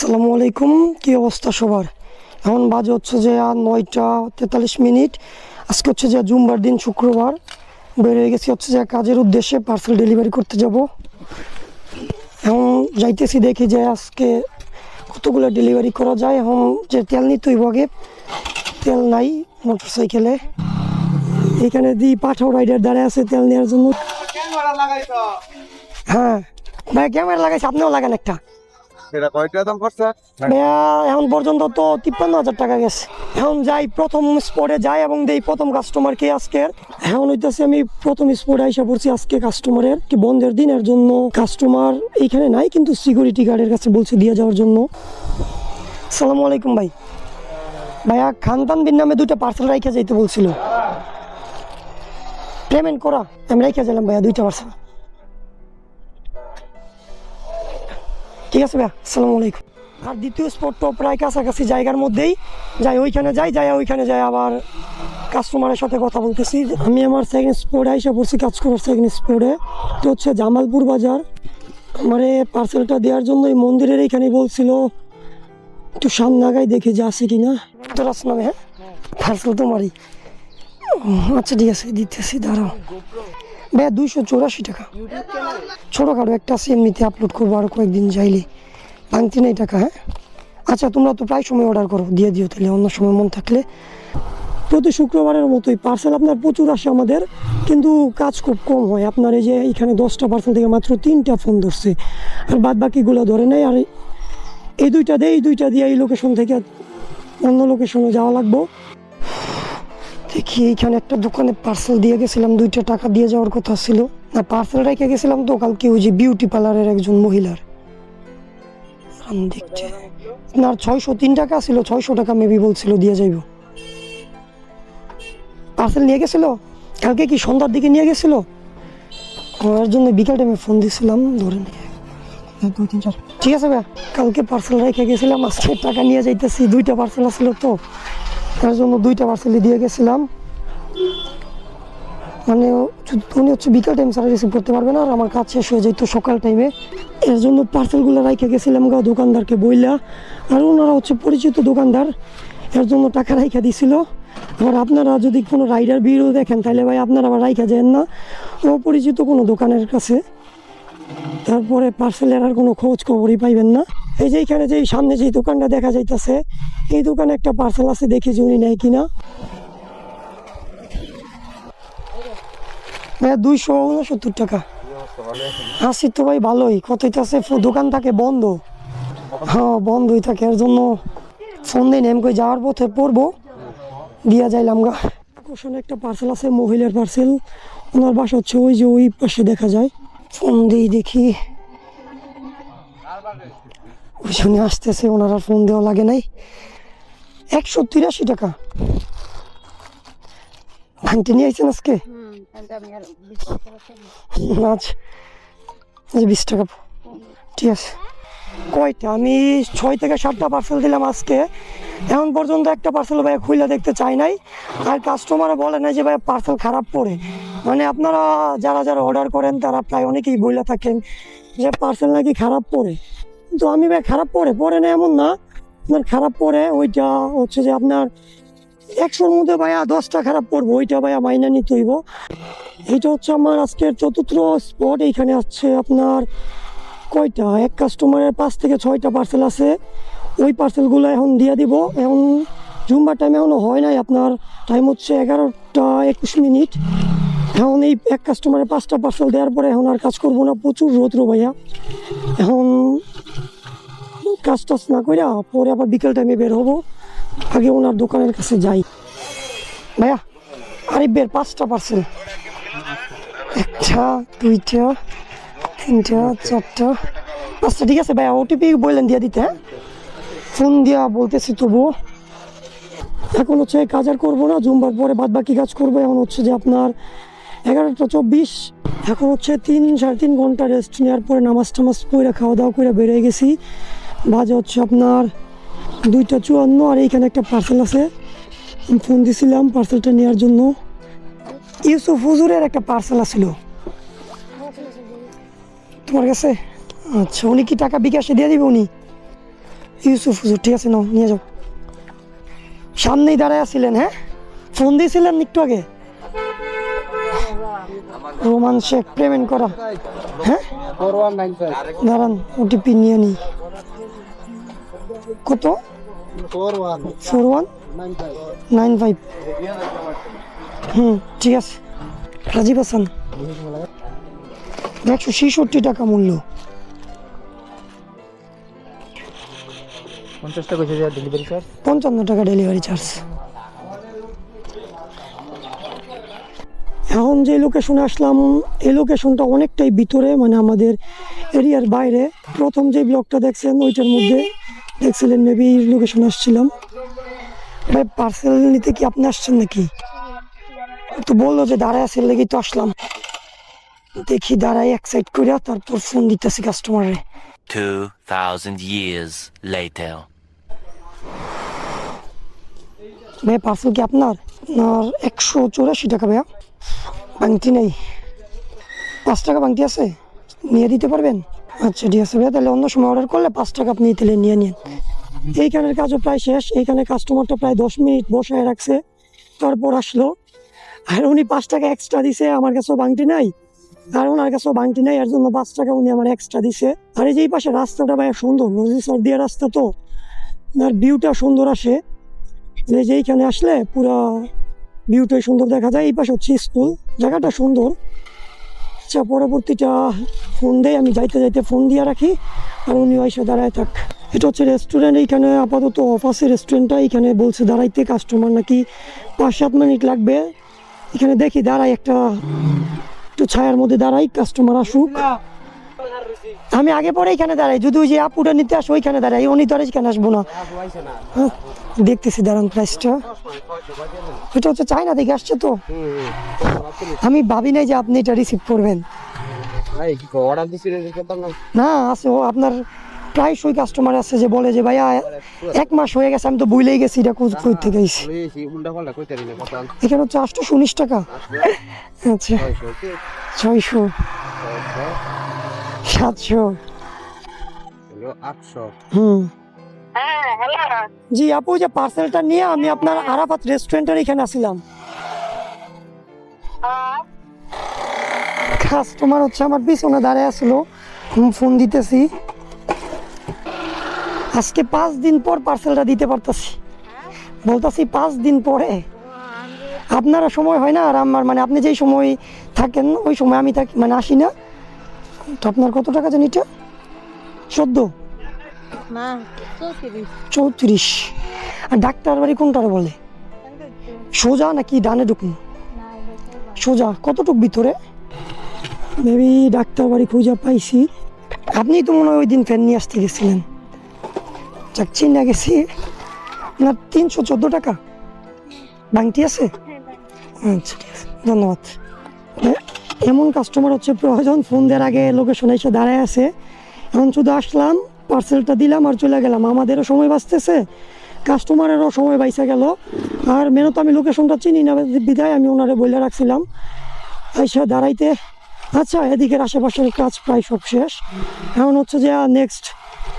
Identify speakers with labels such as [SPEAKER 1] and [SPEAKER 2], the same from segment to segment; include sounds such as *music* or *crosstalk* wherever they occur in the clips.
[SPEAKER 1] আসসালামু আলাইকুম কী অবস্থা সবার? এখন বাজে হচ্ছে যে আর নয়টা তেতাল্লিশ মিনিট। আজকে হচ্ছে যে জুমবার দিন শুক্রবার। বেরিয়ে গেছি হচ্ছে যে কাজের উদ্দেশ্যে পার্সেল ডেলিভারি করতে যাব। এখন যাইতেছি দেখি যে আজকে কতগুলো ডেলিভারি করা যায়। এখন যে তেল নিতে হইব আগে। তেল নাই মোটর সাইকেলে এখানে দি পাঠাও রাইডার দাঁড়ায় আছে তেল নেওয়ার জন্য। হ্যাঁ। ভাই ক্যামেরা লাগাইছে আপনিও লাগান একটা।
[SPEAKER 2] সেটা পড়ছে?
[SPEAKER 1] ভাইয়া, এখন পর্যন্ত তো তিপ্পান্ন হাজার টাকা গেছে। এখন যাই, প্রথম স্পটে যাই এবং দেই প্রথম কাস্টমারকে আজকের। এখন হইতেছে আমি প্রথম স্পটে আইসা পড়ছি আজকে কাস্টমারের কি বন্ধের দিনের জন্য কাস্টমার এইখানে নাই, কিন্তু সিকিউরিটি গার্ডের কাছে বলছে দিয়ে যাওয়ার জন্য। সালামু আলাইকুম ভাই। ভাইয়া, খানতান বিন নামে দুইটা পার্সেল রাইখা যাইতে বলছিল। পেমেন্ট করা, আমি রাইখা যাইলাম ভাইয়া দুইটা পার্সেল ঠিক আছে ভাইয়া? আসসালামু আলাইকুম। আর দ্বিতীয় স্পটটা প্রায় কাছাকাছি জায়গার মধ্যেই। যাই ওইখানে যাই যাই ওইখানে যাই আবার কাস্টমারের সাথে কথা বলতেছি। আমি আমার সেকেন্ড স্পটে এসে পড়ছি কাজ করার সেকেন্ড স্পটে তো হচ্ছে জামালপুর বাজার। আমার পার্সেলটা দেওয়ার জন্য এই মন্দিরের এইখানে বলছিল, একটু সামনে আগাই দেখি যে আছে কিনা। তোর নামে হ্যাঁ পার্সেল তোমারই। আচ্ছা ঠিক আছে, দিতেছি, দাঁড়াও। ভাইয়া, দুইশো চৌরাশি টাকা। ছোটোখাটো একটা আছে, এমনিতে আপলোড করব আর কয়েকদিন যাইলে। ভাঙতি নেই টাকা হ্যাঁ? আচ্ছা তোমরা তো প্রায় সময় অর্ডার করো, দিয়ে দিও তাহলে, অন্য সময় মন থাকলে। প্রতি শুক্রবারের মতোই পার্সেল আপনার প্রচুর আসে আমাদের, কিন্তু কাজ খুব কম হয়। আপনার এই যে এখানে দশটা পার্সেল থেকে মাত্র তিনটা ফোন ধরছে। আর বাদ বাকিগুলো ধরে নেই আর এই দুইটা দিয়ে, এই দুইটা দিয়ে এই লোকেশন থেকে অন্য লোকেশনে যাওয়া লাগবো। দেখি এইখানে একটা দোকানে পার্সেল দিয়ে গেছিলাম দুইটা টাকা দিয়ে যাওয়ার কথা ছিল। না পার্সেল রেখে গেছিলাম তো কালকে ওই যে বিউটি পার্লারের একজন মহিলার। আমি দেখছি। না ছয়শো তিন টাকা ছিল ছয়শো টাকা মেবি বলছিল দিয়ে যাইব। পার্সেল নিয়ে গেছিল? কালকে কি সন্ধ্যার দিকে নিয়ে গেছিল? ওর জন্য ফোন দিছিলাম ধরে নিয়ে দুই, তিন, চার। ঠিক আছে ভাই কালকে পার্সেল রেখে গেছিলাম আজকে টাকা নিয়ে যাইতেছি দুইটা পার্সেল আসছিল তো। তার জন্য দুইটা পার্সেলই দিয়ে গেছিলাম। মানে উনি হচ্ছে বিকাল টাইম ছাড়া রিসিভ করতে পারবে না, আর আমার কাজ শেষ হয়ে যেত সকাল টাইমে এর জন্য পার্সেলগুলো রাইখে গেছিলাম গা, দোকানদারকে বইলা। আর ওনারা হচ্ছে পরিচিত দোকানদার, এর জন্য টাকা রাইখা দিছিল। আবার আপনারা যদি কোনো রাইডার ভিড়ও দেখেন তাহলে ভাই আপনারা আবার রাইখা যান না। ও পরিচিত কোনো দোকানের কাছে। তারপরে পার্সেলের আর কোনো খোঁজ খবরই পাইবেন না। এই যে এখানে যে সামনে যে দোকানটা দেখা যাইতেছে, এই দোকানে একটা পার্সেল আছে দেখি উনি নেয় কিনা। ভাইয়া, দুইশো উনসত্তর টাকা। আসি তো ভাই ভালোই। কত আছে দোকান থাকে বন্ধ। হ্যাঁ বন্ধই থাকে। এর জন্য ফোন দিন কই যাওয়ার পথে পড়ব। দিয়া যাইলাম গা। একটা পার্সেল আছে, মহিলার পার্সেল ওনার বাসা হচ্ছে ওই যে ওই পাশে দেখা যায়। ফোন দিই দেখি। ওই শুনে আসতেছে, ওনারা ফোন দেওয়া লাগে নাই। একশো তিরাশি টাকা। ভাঙতে নিয়ে আইছেন আজকে? আচ্ছা বিশ টাকা। ঠিক আছে। কয়টা? আমি ছয় থেকে সাতটা পার্সেল দিলাম আজকে। এখন পর্যন্ত একটা পার্সেল ভাই খুলে দেখতে চাই নাই। আর কাস্টমার বলে না যে ভাই পার্সেল খারাপ পড়ে। মানে আপনারা যারা যারা অর্ডার করেন, তারা প্রায় অনেকেই বলে থাকেন যে পার্সেল নাকি খারাপ পড়ে। কিন্তু আমি ভাই খারাপ পড়ে? পড়ে না এমন না। আপনার খারাপ পড়ে, ওইটা হচ্ছে যে আপনার একশোর মধ্যে ভাইয়া দশটা খারাপ পড়ব, ওইটা ভাইয়া মাইনা নিতে হইব এইটা হচ্ছে আমার আজকের চতুর্থ স্পট এইখানে আছে আপনার কয়টা? এক কাস্টমারের পাঁচ থেকে ছয়টা পার্সেল আছে। ওই পার্সেলগুলো এখন দিয়ে দিব। এখন জুম্বার টাইম এখনও হয় নাই আপনার। টাইম হচ্ছে এগারোটা একুশ মিনিট। এখন এই এক কাস্টমারের পাঁচটা পার্সেল দেওয়ার পরে এখন আর কাজ করব না। প্রচুর রৌদ্র ভাইয়া। এখন কাজ টাজ না কইরা পরে আবার বিকেল টাইমে বের হব। আগে ওনার দোকানের কাছে যাই। ভাইয়া আরিফের পাঁচটা পার্সেল একটা, দুইটা তিনটা, চারটা। পাঁচটা ঠিক আছে ভাইয়া ওটিপি বললেন দিয়ে দিতে হ্যাঁ? ফোন দিয়া বলতেছি তবুও। এখন হচ্ছে কাজ আর করব না, জুমবার পরে বাদ বাকি কাজ করব। এখন হচ্ছে যে আপনার এগারোটা চব্বিশ। এখন হচ্ছে তিন, সাড়ে তিন ঘণ্টা রেস্ট নেওয়ার পরে নামাজ টামাজ পরে খাওয়া দাওয়া করে বেরিয়ে গেছি। বাজে হচ্ছে আপনার দুইটা চুয়ান্ন, আর এইখানে একটা পার্সেল আছে। ফোন দিছিলাম পার্সেলটা নেওয়ার জন্য। ইউসুফ হুজুরের একটা পার্সেল আছিল তোমার কাছে? আচ্ছা উনি কি টাকা বিকাশে দিয়ে দিবে উনি? ইউসুফ হুজুর, ঠিক আছে, নাও, নিয়ে যাও। সামনেই দাঁড়ায় আছিলেন হ্যাঁ? ফোন দিয়েছিলেন একটু আগে? রোমান শেখ, পেমেন্ট করা। হ্যাঁ? দাঁড়ান ওটিপি নিয়ে নিই। কত?
[SPEAKER 2] Four one? Nine five.
[SPEAKER 1] হুম, ঠিক আছে। রাজীব হাসান। একশো ছেষট্টি টাকা মূল্য।
[SPEAKER 2] পঞ্চাশ টাকা ডেলিভারি চার্জ
[SPEAKER 1] পঞ্চান্ন টাকা ডেলিভারি চার্জ এখন যে লোকেশনে আসলাম এই লোকেশনটা অনেকটাই ভিতরে মানে আমাদের এরিয়ার বাইরে। প্রথম যে ব্লকটা দেখছেন ওইটার মধ্যে দেখছিলেন মেবি লোকেশন আসছিলাম। ভাই পার্সেল নিতে কি আপনি আসছেন নাকি? তো বলল যে দাঁড়ায় আসেন লেগে তো আসলাম। দেখি দাঁড়াই এক সাইড করে তারপর ফোন দিতেছি কাস্টমারে
[SPEAKER 3] 2,000 years later.
[SPEAKER 1] ভাই পার্সেল কি আপনার? আপনার একশো চৌরাশি টাকা ভাইয়া। বাংটি নেই। পাঁচ টাকা বাংটি আছে? নিয়ে দিতে পারবেন? আচ্ছা ঠিক আছে ভাইয়া তাহলে অন্য সময় অর্ডার করলে পাঁচ টাকা আপনি তাহলে নিয়ে নিন। এইখানের কাজও প্রায় শেষ। এইখানে কাস্টমারটা প্রায় দশ মিনিট বসায় রাখছে। তারপর আসলো। আর উনি পাঁচ টাকা এক্সট্রা দিছে আমার কাছেও বাংটি নাই। আর ওনার কাছেও বাংটি নাই এর জন্য পাঁচ টাকা উনি আমার এক্সট্রা দিছে। আর এই যে এই পাশে রাস্তাটা ভাই সুন্দর নদী সর দিয়ে রাস্তা তো, আর ভিউটা সুন্দর আসে। এই যে এইখানে আসলে পুরা ভিউটাই সুন্দর দেখা যায়। এই পাশে হচ্ছে স্কুল জায়গাটা সুন্দর। আচ্ছা পরবর্তীটা ফোন দেয় আমি যাইতে যাইতে ফোন দিয়ে রাখি, আর উনি এসে দাঁড়ায় থাক। এটা হচ্ছে রেস্টুরেন্ট এইখানে আপাতত অফ আছে রেস্টুরেন্টটা এখানে বলছে দাঁড়াইতে কাস্টমার নাকি পাঁচ সাত মিনিট লাগবে। এখানে দেখি দাঁড়াই একটা একটু ছায়ার মধ্যে দাঁড়াই কাস্টমার আসুক। আমি আগে পরে এখানে দাঁড়াই যদি ওই যে আপুটা নিতে আসো ওইখানে দাঁড়াই উনি তো আর এখানে আসব না। হ্যাঁ, দেখতেছি দাঁড়ান প্রাইসটা এটা হচ্ছে চায়না থেকে আসছে তো। আমি ভাবি নাই যে আপনি এটা রিসিভ করবেন।
[SPEAKER 2] না
[SPEAKER 1] আছে ও আপনার প্রায়শই কাস্টমার আছে যে বলে যে ভাইয়া এক মাস হয়ে গেছে আমি তো ভুলেই গেছি এটা কই থেকে আইছি
[SPEAKER 2] পাল্টা কইতে দিলে কত
[SPEAKER 1] এখানে হচ্ছে আটশো উনিশ টাকা। আচ্ছা। ছয়শো সাতশো।
[SPEAKER 2] আটশো।
[SPEAKER 1] হুম। জি আপু যে পার্সেলটা নিয়ে আমি আপনার আরাফাত রেস্টুরেন্টের এখানে আসছিলাম কাস্টমার হচ্ছে আমার পিছনে দাঁড়ায় আসলো। ফোন দিতেছি। আজকে পাঁচ দিন পর পার্সেলটা দিতে পারতাছি। বলতাছি পাঁচ দিন পরে। আপনারা সময় হয় না আর আমার মানে আপনি যেই সময় থাকেন ওই সময় আমি থাকি মানে আসি না। তো আপনার কত টাকা জানি এটা? চোদ্দ।
[SPEAKER 4] চৌত্রিশ।
[SPEAKER 1] আর ডাক্তার বাড়ি কোনটার বলে? সোজা নাকি ডানে ঢুকুন সোজা। কতটুক ভিতরে? মেবি ডাক্তার বাড়ি খুঁজে পাইছি। আপনি তো মনে হয় ওই দিন ফ্যান নিয়ে আসতে গেছিলেন। যাক চিন্তা গেছি না তিনশো চোদ্দ টাকা। বাংটি আছে? আচ্ছা ঠিক আছে। ধন্যবাদ। এমন কাস্টমার হচ্ছে প্রয়োজন ফোন দেওয়ার আগে লোকেশনে এসে দাঁড়ায় আছে। এখন শুধু আসলাম পার্সেলটা দিলাম আর চলে গেলাম। আমাদেরও সময় বাঁচতেছে কাস্টমারেরও সময় বাইসা গেল। আর মেনত আমি লোকেশনটা চিনি না বিদায় আমি ওনারে বলে রাখছিলাম। আইসা দাঁড়াইতে। আচ্ছা এদিকের আশেপাশের কাজ প্রায় সব শেষ। এখন হচ্ছে যে নেক্সট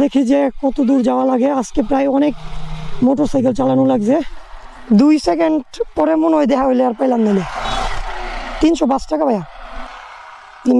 [SPEAKER 1] দেখি যে কত দূর যাওয়া লাগে। আজকে প্রায় অনেক মোটর সাইকেল চালানো লাগছে। দুই সেকেন্ড পরে মনে হয় দেখা হইলে আর পাইলাম নালে তিনশো পাঁচ টাকা ভাইয়া।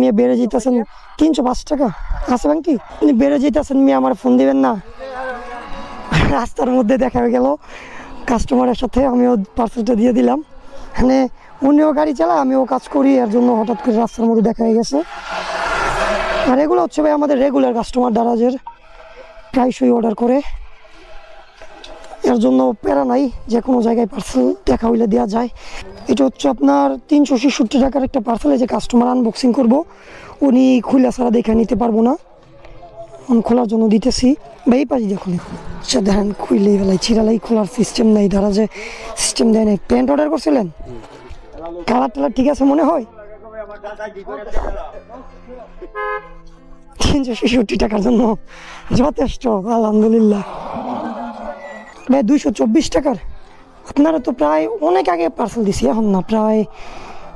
[SPEAKER 1] মেয়ে বেড়ে যেতেছেন। তিনশো পাঁচ টাকা। আছে ব্যাংকি আপনি বেড়ে যেতেছেন, মেয়ে আমার ফোন দিবেন না। রাস্তার মধ্যে দেখা হয়ে গেল। কাস্টমারের সাথে আমিও পার্সেলটা দিয়ে দিলাম। মানে উনিও গাড়ি চালায়, আমিও কাজ করি, এর জন্য হঠাৎ করে রাস্তার মধ্যে দেখা হয়ে গেছে। আর এগুলো হচ্ছে ভাই আমাদের রেগুলার কাস্টমার দারাজের। প্রায়শই অর্ডার করে। এর জন্য প্যারা নাই, যে কোনো জায়গায় পার্সেল দেখা হইলে দেওয়া যায়। এটা হচ্ছে আপনার তিনশো ছেষট্টি টাকার একটা পার্সেল যে কাস্টমার আনবক্সিং করব, উনি খুলে ছাড়া দেখে নিতে পারব না। খোলার জন্য দিতেছি। বা এই পাশে দেখুন। আচ্ছা দেখেন, খুইলেই বেলায় ছিড়ালাই খোলার সিস্টেম নাই। তারা যে সিস্টেম দেয় নাই। প্যান্ট অর্ডার করছিলেন? কালার টালার ঠিক আছে মনে হয়? তিনশো ছেষট্টি টাকার জন্য যথেষ্ট আলহামদুলিল্লাহ। ভাই, দুইশো চব্বিশ টাকার? আপনারা তো প্রায় অনেক আগে পার্সেল দিছি, এখন না, প্রায়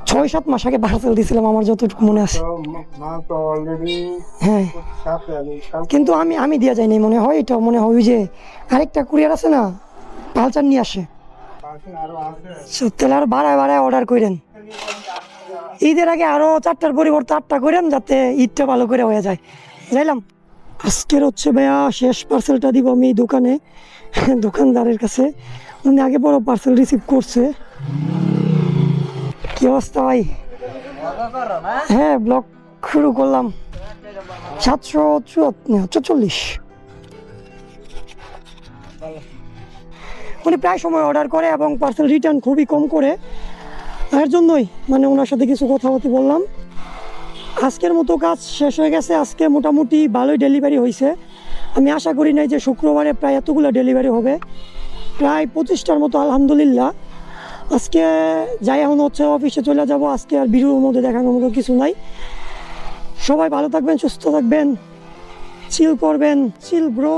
[SPEAKER 1] ছয় সাত মাস আগে পার্সেল দিয়েছিলাম আমার যতটুকু মনে আছে। হ্যাঁ। কিন্তু আমি আমি দেওয়া যায়নি মনে হয় এটা, মনে হয় যে আরেকটা কুরিয়ার আছে না পালচার নিয়ে আসে। আরও তাহলে আর বাড়ায় বাড়ায় অর্ডার করেন ঈদের আগে আরও চারটার পরিবর্তে আটটা করেন যাতে ঈদটা ভালো করে হয়ে যায়। যাইলাম। আজকের হচ্ছে ভাইয়া শেষ পার্সেলটা দিব আমি দোকানে, *laughs* দোকানদারের কাছে। উনি আগে বড় পার্সেল রিসিভ করছে। কি অবস্থা ভাই? হ্যাঁ ব্লগ শুরু করলাম। সাতশো চুয়াল্লিশ উনি প্রায় সময় অর্ডার করে এবং পার্সেল রিটার্ন খুবই কম করে। এর জন্যই মানে ওনার সাথে কিছু কথাবার্তা বললাম। আজকের মতো কাজ শেষ হয়ে গেছে, আজকে মোটামুটি ভালোই ডেলিভারি হয়েছে আমি আশা করি নাই যে শুক্রবারে প্রায় এতগুলো ডেলিভারি হবে। প্রায় পঁচিশটার মতো, আলহামদুলিল্লাহ। আজকে যাই এখন হচ্ছে অফিসে চলে যাব, আজকে আর ভিডিওর মধ্যে দেখানোর মতো কিছু নাই। সবাই ভালো থাকবেন, সুস্থ থাকবেন চিল করবেন চিল ব্রো